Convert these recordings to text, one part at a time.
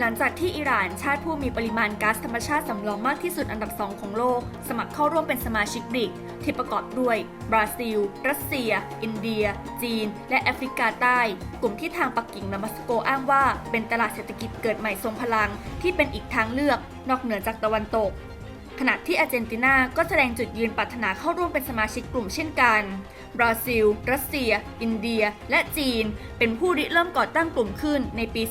หลังจากที่อิหร่านชาติผู้มีปริมาณก๊าซธรรมชาติสำรองมากที่สุดอันดับสองของโลก สมัครเข้าร่วมเป็นสมาชิกบริก ที่ประกอบด้วย บราซิล รัสเซีย อินเดีย จีน และแอฟริกาใต้ กลุ่มที่ทางปักกิ่งและมัสโกอ้างว่า เป็นตลาดเศรษฐกิจเกิดใหม่ทรงพลัง ที่เป็นอีกทางเลือก นอกเหนือจากตะวันตก ขณะที่อาร์เจนตินาก็แสดงจุดยืนปรารถนาเข้าร่วมเป็นสมาชิกกลุ่มเช่นกัน บราซิล รัสเซีย อินเดีย และจีน เป็นผู้ริเริ่มก่อตั้งกลุ่มขึ้นในปี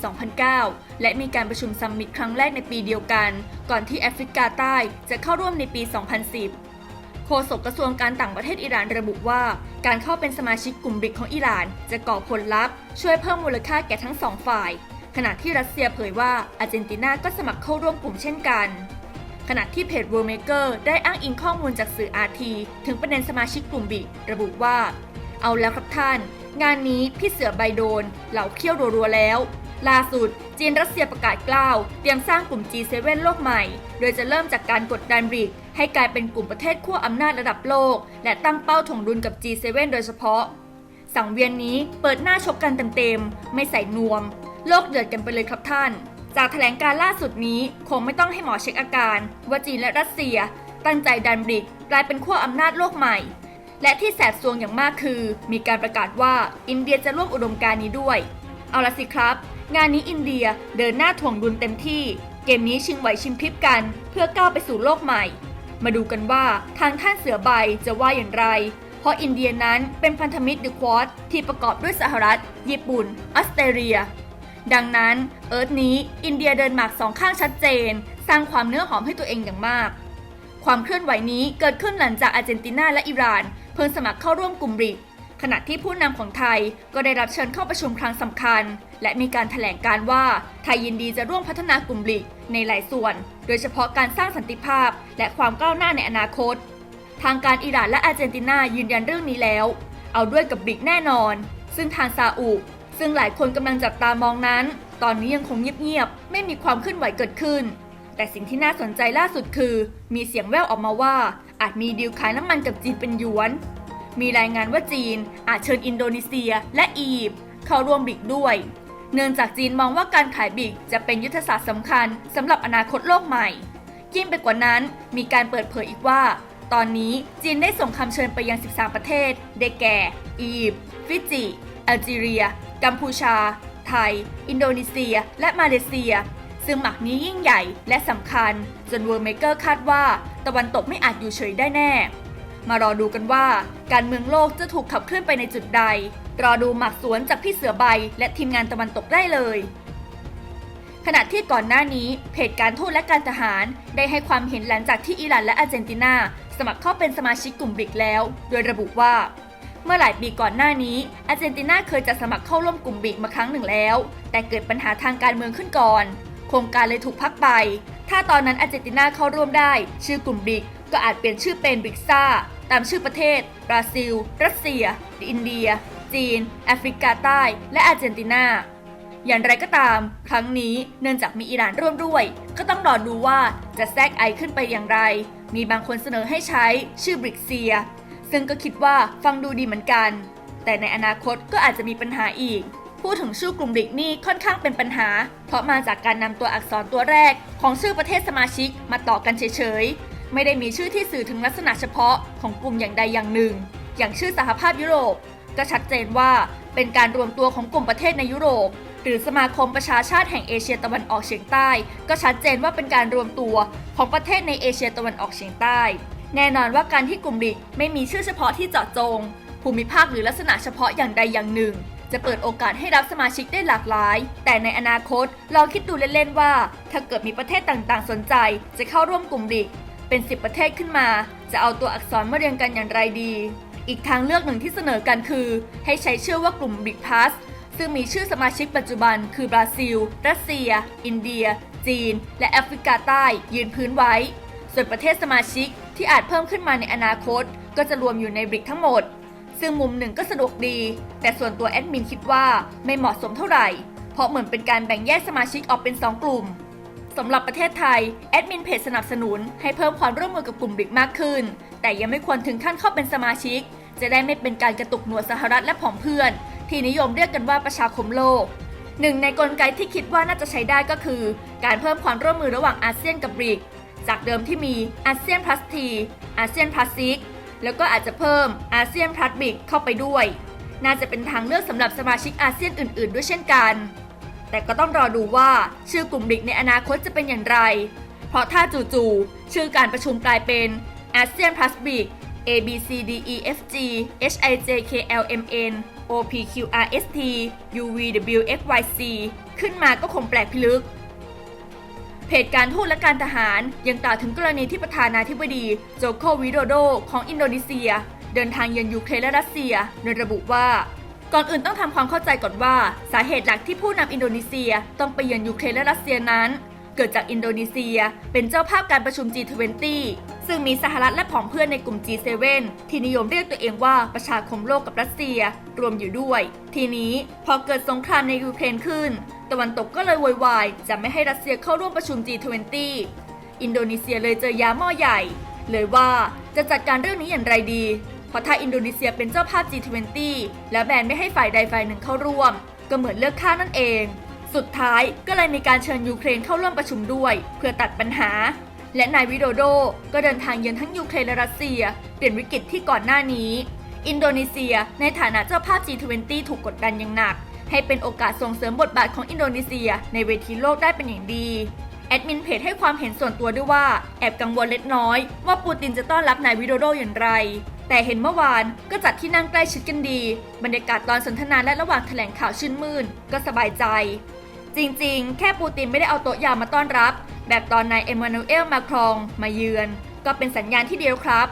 2009 และมีการประชุมซัมมิตครั้งแรกในปีเดียวกัน ก่อนที่แอฟริกาใต้จะเข้าร่วมในปี 2010โฆษกกระทรวงการต่างประเทศอิหร่านระบุว่า การเข้าเป็นสมาชิกกลุ่มบริกของอิหร่าน จะก่อผลลัพธ์ช่วยเพิ่มมูลค่าแก่ทั้งสองฝ่าย ขณะที่รัสเซียเผยว่าอาร์เจนตินาก็สมัครเข้าร่วมกลุ่มเช่นกัน ขณะที่เพจ World Maker ได้อ้างอิงข้อมูลจากสื่อ RT ถึงประเด็นสมาชิกกลุ่มบิกระบุว่า เอาแล้วครับท่าน งานนี้พี่เสือใบโดน เหล่าเขี้ยวรัวๆแล้ว ล่าสุด จีนรัสเซียประกาศกล้าว เตรียมสร้างกลุ่ม G7 โลกใหม่ โดยจะเริ่มจากการกดดันบริกให้กลายเป็นกลุ่มประเทศขั้วอำนาจระดับโลก และตั้งเป้าถ่งดุลกับ G7 โดยเฉพาะ สังเวียนนี้เปิดหน้าชกกันเต็มๆไม่ใส่นวม โลกเดือดกันไปเลยครับท่าน จากแถลงการล่าสุดนี้คงไม่ต้องให้หมอเช็คอาการว่าจีนและรัสเซีย ตั้งใจดันบริกกลายเป็นขั้วอำนาจโลกใหม่ และที่แสบซวงอย่างมากคือ มีการประกาศว่าอินเดียจะร่วมอุดมการณ์นี้ด้วย เอาละสิครับ งานนี้อินเดียเดินหน้าถ่วงดุลเต็มที่ เกมนี้ชิงไหวชิงพริบกัน เพื่อก้าวไปสู่โลกใหม่ มาดูกันว่าทางท่านเสือใบจะว่าอย่างไรเพราะอินเดียนั้นเป็นพันธมิตรเดอะควอดที่ประกอบด้วยสหรัฐ ญี่ปุ่น ออสเตรเลีย ดังนั้นเอิร์ธนี้อินเดียเดินหมากสองข้างชัดเจน สร้างความเนื้อหอมให้ตัวเองอย่างมาก ความเคลื่อนไหวนี้เกิดขึ้นหลังจากอาร์เจนตินาและอิหร่าน เพิ่งสมัครเข้าร่วมกลุ่มบริก ขณะที่ผู้นำของไทยก็ได้รับเชิญเข้าประชุมครั้งสำคัญ และมีการแถลงการว่าไทยยินดีจะร่วมพัฒนากลุ่มบริกในหลายส่วน โดยเฉพาะการสร้างสันติภาพ และความก้าวหน้าในอนาคต ทางการอิหร่านและอาร์เจนตินายืนยันเรื่องนี้แล้ว เอาด้วยกับบริกแน่นอน ซึ่งทางซาอุ ซึ่งหลายคนกำลังจับตามองนั้น ตอนนี้ยังคงเงียบๆ ไม่มีความเคลื่อนไหวเกิดขึ้น แต่สิ่งที่น่าสนใจล่าสุดคือ มีเสียงแว่วออกมาว่า อาจมีดีลขายน้ำมันกับจีนเป็นหยวน มีรายงานว่าจีนอาจเชิญอินโดนีเซีย และอียิปต์เข้าร่วมบิกด้วย เนื่องจากจีนมองว่าการขายบิกจะเป็นยุทธศาสตร์สำคัญสำหรับอนาคตโลกใหม่ ยิ่งไปกว่านั้นมีการเปิดเผยอีกว่า ตอนนี้จีนได้ส่งคำเชิญไปยัง 13 ประเทศ ได้แก่ อียิปต์ฟิจิแอลจีเรีย กัมพูชา ไทย อินโดนีเซีย และมาเลเซีย ซึ่งหมักนี้ยิ่งใหญ่และสำคัญ จนเวอร์เมเกอร์คาดว่าตะวันตกไม่อาจอยู่เฉยได้แน่ มารอดูกันว่า การเมืองโลกจะถูกขับเคลื่อนไปในจุดใด รอดูหมักสวนจากพี่เสือใบ และทีมงานตะวันตกได้เลยขณะที่ก่อนหน้านี้เพจการทูตและการทหารได้ให้ความเห็นหลังจากที่อิหร่านและอาร์เจนตินาสมัครเข้าเป็นสมาชิกกลุ่มบริกแล้ว โดยระบุว่า เมื่อหลายปีก่อนหน้านี้ อาร์เจนตินาเคยจะสมัครเข้าร่วมกลุ่มบริกมาครั้งหนึ่งแล้ว แต่เกิดปัญหาทางการเมืองขึ้นก่อน โครงการเลยถูกพักไป ถ้าตอนนั้นอาร์เจนตินาเข้าร่วมได้ ชื่อกลุ่มบริกก็อาจเปลี่ยนชื่อเป็นบริกซ่า ตามชื่อประเทศ บราซิล รัสเซีย อินเดีย จีน แอฟริกาใต้ และอาร์เจนตินา อย่างไรก็ตาม ครั้งนี้เนื่องจากมีอิหร่านร่วมด้วย ก็ต้องรอดูว่าจะแทรกไอขึ้นไปอย่างไร มีบางคนเสนอให้ใช้ชื่อบริกเซีย ซึ่งก็คิดว่าฟังดูดีเหมือนกัน แต่ในอนาคตก็อาจจะมีปัญหาอีก พูดถึงชื่อกลุ่มบริกนี่ค่อนข้างเป็นปัญหา เพราะมาจากการนำตัวอักษรตัวแรก ของชื่อประเทศสมาชิกมาต่อกันเฉยๆ ไม่ได้มีชื่อที่สื่อถึงลักษณะเฉพาะของกลุ่มอย่างใดอย่างหนึ่ง อย่างชื่อสหภาพยุโรป ก็ชัดเจนว่าเป็นการรวมตัวของกลุ่มประเทศในยุโรปหรือสมาคมประชาชาติแห่งเอเชียตะวันออกเฉียงใต้ ก็ชัดเจนว่าเป็นการรวมตัวของประเทศในเอเชียตะวันออกเฉียงใต้ แน่นอนว่าการที่กลุ่มบริกไม่มีชื่อเฉพาะที่เจาะจง ภูมิภาคหรือลักษณะเฉพาะอย่างใดอย่างหนึ่ง จะเปิดโอกาสให้รับสมาชิกได้หลากหลาย แต่ในอนาคตลองคิดดูเล่นๆว่า ถ้าเกิดมีประเทศต่างๆ สนใจ จะเข้าร่วมกลุ่มบริกเป็น 10 ประเทศขึ้นมา จะเอาตัวอักษรมาเรียงกันอย่างไรดี อีกทางเลือกหนึ่งที่เสนอกันคือ ให้ใช้ชื่อว่ากลุ่มบริกพาสซึ่งมีชื่อสมาชิกปัจจุบัน คือบราซิล รัสเซีย อินเดีย จีน และแอฟริกาใต้ยืนพื้นไว้ ส่วนประเทศสมาชิก ที่อาจเพิ่มขึ้นมาในอนาคต ก็จะรวมอยู่ในบริกทั้งหมด ซึ่งมุมหนึ่งก็สะดวกดี แต่ส่วนตัวแอดมินคิดว่าไม่เหมาะสมเท่าไหร่ เพราะเหมือนเป็นการแบ่งแยกสมาชิกออกเป็น 2 กลุ่มสำหรับประเทศไทย แอดมินเพจสนับสนุนให้เพิ่มความร่วมมือกับกลุ่มบริกมากขึ้น แต่ยังไม่ควรถึงขั้นเข้าเป็นสมาชิก จะได้ไม่เป็นการกระตุกหนวดสหรัฐและผองเพื่อน ที่นิยมเรียกกันว่าประชาคมโลกหนึ่งในกลไกที่คิดว่าน่าจะใช้ได้ก็คือ การเพิ่มความร่วมมือระหว่างอาเซียนกับบริก จากเดิมที่มีอาเซียนพลัสทีอาเซียนพลัสซิกแล้วก็อาจจะเพิ่มอาเซียนพลัสบิกเข้าไปด้วย น่าจะเป็นทางเลือกสำหรับสมาชิกอาเซียนอื่น ๆ ด้วยเช่นกัน แต่ก็ต้องรอดูว่าชื่อกลุ่มบิกในอนาคตจะเป็นอย่างไร เพราะถ้าจู่ๆชื่อการประชุมกลายเป็นอาเซียนพลัสบิก A B C D E F G H I J K L M N O P Q R S T U V W X Y Z ขึ้นมาก็คงแปลกพิลึก เพจการทูตและการทหารยังกล่าวถึงกรณีที่ประธานาธิบดีโจโควิโดโดของอินโดนีเซีย เดินทางเยือนยูเครนและรัสเซีย โดยระบุว่า ก่อนอื่นต้องทำความเข้าใจก่อนว่า สาเหตุหลักที่ผู้นำอินโดนีเซียต้องไปเยือนยูเครนและรัสเซียนั้น เกิดจากอินโดนีเซีย เป็นเจ้าภาพการประชุม G20 ซึ่งมีสหรัฐและผองเพื่อนในกลุ่ม G7 ที่นิยมเรียกตัวเองว่าประชาคมโลกกับรัสเซีย รวมอยู่ด้วย ทีนี้พอเกิดสงครามในยูเครนขึ้น ตะวันตกก็เลยโวยวายจะไม่ให้รัสเซียเข้าร่วมประชุม G20 อินโดนีเซียเลยเจอยาหม้อใหญ่ เลยว่าจะจัดการเรื่องนี้อย่างไรดีเพราะถ้าอินโดนีเซียเป็นเจ้าภาพ G20 และแบนไม่ให้ฝ่ายใดฝ่ายหนึ่งเข้าร่วม ก็เหมือนเลือกข้างนั่นเอง สุดท้ายก็เลยมีการเชิญยูเครนเข้าร่วมประชุมด้วย เพื่อตัดปัญหา และนายวิโดโดก็เดินทางเยือนทั้งยูเครนและรัสเซีย เปลี่ยนวิกฤตที่ก่อนหน้านี้ อินโดนีเซีย ในฐานะเจ้าภาพ G20 ถูกกดดันอย่างหนัก ให้เป็นโอกาสส่งเสริมบทบาทของอินโดนีเซีย ในเวทีโลกได้เป็นอย่างดีแอดมินเพจให้ความเห็นส่วนตัวด้วยว่าแอบกังวลเล็กน้อย ว่าปูตินจะต้อนรับนายวิโดโดอย่างไรแต่เห็นเมื่อวานก็จัดที่นั่งใกล้ชิดกันดี บรรยากาศตอนสนทนาและระหว่างแถลงข่าวชื่นมื่น ก็สบายใจ จริงๆ แค่ปูตินไม่ได้เอาโต๊ะยาวมาต้อนรับ แบบตอนนายเอมมานูเอลมาครองมาเยือน ก็เป็นสัญญาณที่เดียวครับ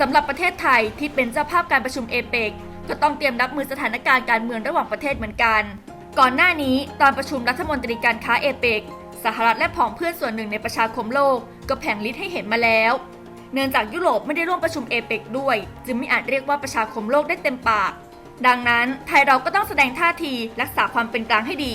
สำหรับประเทศไทยที่เป็นเจ้าภาพการประชุมเอเปกก็ต้องเตรียมรับมือสถานการณ์การเมืองระหว่างประเทศเหมือนกัน ก่อนหน้านี้ตอนประชุมรัฐมนตรีการค้าเอเปกสหรัฐและผองเพื่อนส่วนหนึ่งในประชาคมโลก ก็แผงลิ์ให้เห็นมาแล้ว เนื่องจากยุโรปไม่ได้ร่วมประชุมเอเปกด้วย จึงไม่อาจเรียกว่าประชาคมโลกได้เต็มปาก ดังนั้นไทยเราก็ต้องแสดงท่าทีรักษาความเป็นกลางให้ดี